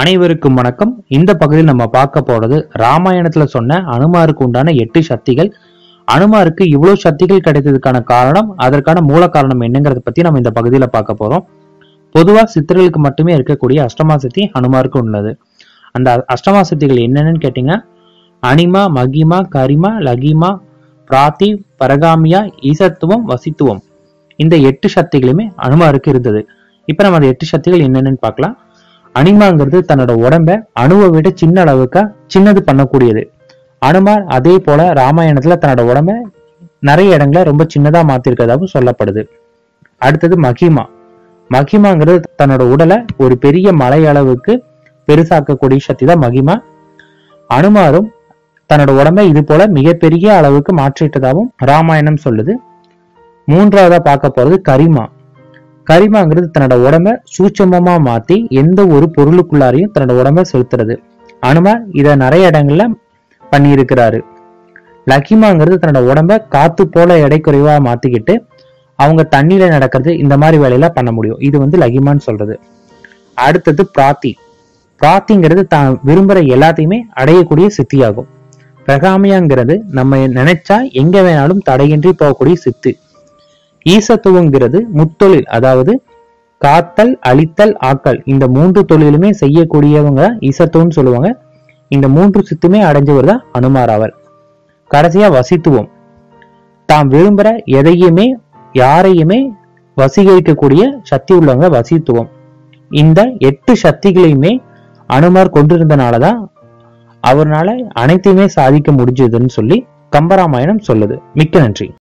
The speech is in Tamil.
அனைவருக்கும் வணக்கம். இந்த பகுதியில் நம்ம பார்க்க போறது ராமாயணத்துல சொன்ன அனுமாருக்கு உண்டான எட்டு சக்திகள். அனுமாருக்கு இவ்வளவு சக்திகள் கிடைத்ததுக்கான காரணம் அதற்கான மூல காரணம் என்னங்கிறத பத்தி நம்ம இந்த பகுதியில பார்க்க போறோம். பொதுவா சித்தர்களுக்கு மட்டுமே இருக்கக்கூடிய அஷ்டமா சக்தி அனுமாருக்கு உள்ளது. அந்த அஷ்டமா சக்திகள் என்னென்னு கேட்டீங்க? அனிமா மகிமா கரிமா லகிமா பிராத்தி பரகாமியா ஈசத்துவம் வசித்துவம். இந்த எட்டு சக்திகளுமே அனுமாருக்கு இருந்தது. இப்ப நம்ம அந்த எட்டு சக்திகள் என்னென்னு பார்க்கலாம். அனிமாங்கிறது தன்னோட உடம்ப அணுவை விட சின்ன அளவுக்கு சின்னது பண்ணக்கூடியது. அனுமார் அதே போல ராமாயணத்துல தன்னோட உடம்ப நிறைய இடங்களை ரொம்ப சின்னதா மாத்திருக்கிறதாகவும் சொல்லப்படுது. அடுத்தது மகிமா. மகிமாங்கிறது தன்னோட உடலை ஒரு பெரிய மலை அளவுக்கு பெருசாக்கக்கூடிய சக்தி தான் மகிமா. அனுமாரும் தன்னோட உடம்பை இது போல மிகப்பெரிய அளவுக்கு மாற்றிட்டதாகவும் ராமாயணம் சொல்லுது. மூன்றாவதா பார்க்க போறது கரிமா. கரிமாங்கிறது தன்னோட உடம்ப சூட்சமமா மாத்தி எந்த ஒரு பொருளுக்குள்ளாரையும் தன்னோட உடம்ப செலுத்துறது. அனுமா இத நிறைய இடங்கள்ல பண்ணியிருக்கிறாரு. லக்கிமாங்கிறது தன்னோட உடம்ப காத்து போல எடை குறைவா மாத்திக்கிட்டு அவங்க தண்ணியில நடக்கிறது இந்த மாதிரி வேலையெல்லாம் பண்ண முடியும். இது வந்து லகிமான்னு சொல்றது. அடுத்தது பிராத்தி. பிராத்திங்கிறது தான் விரும்புற எல்லாத்தையுமே அடையக்கூடிய சித்தியாகும். பிரகாமியாங்கிறது நம்ம நினைச்சா எங்க வேணாலும் தடையின்றி போகக்கூடிய சித்து. ஈசத்துவங்கிறது முத்தொழில் அதாவது காத்தல் அழித்தல் ஆக்கல். இந்த மூன்று தொழிலுமே செய்யக்கூடியவங்க ஈசத்துவம்னு சொல்லுவாங்க. இந்த மூன்று சித்துமே அடைஞ்சவர் தான் அனுமாராவர் கடைசியா வசித்துவம். தாம் விரும்புற எதையுமே யாரையுமே வசீகரிக்கக்கூடிய சக்தி உள்ளவங்க வசித்துவம். இந்த எட்டு சக்திகளையுமே அனுமார் கொண்டிருந்தனாலதான் அவர்னால அனைத்தையுமே சாதிக்க முடிஞ்சதுன்னு சொல்லி கம்பராமாயணம் சொல்லுது. மிக்க நன்றி.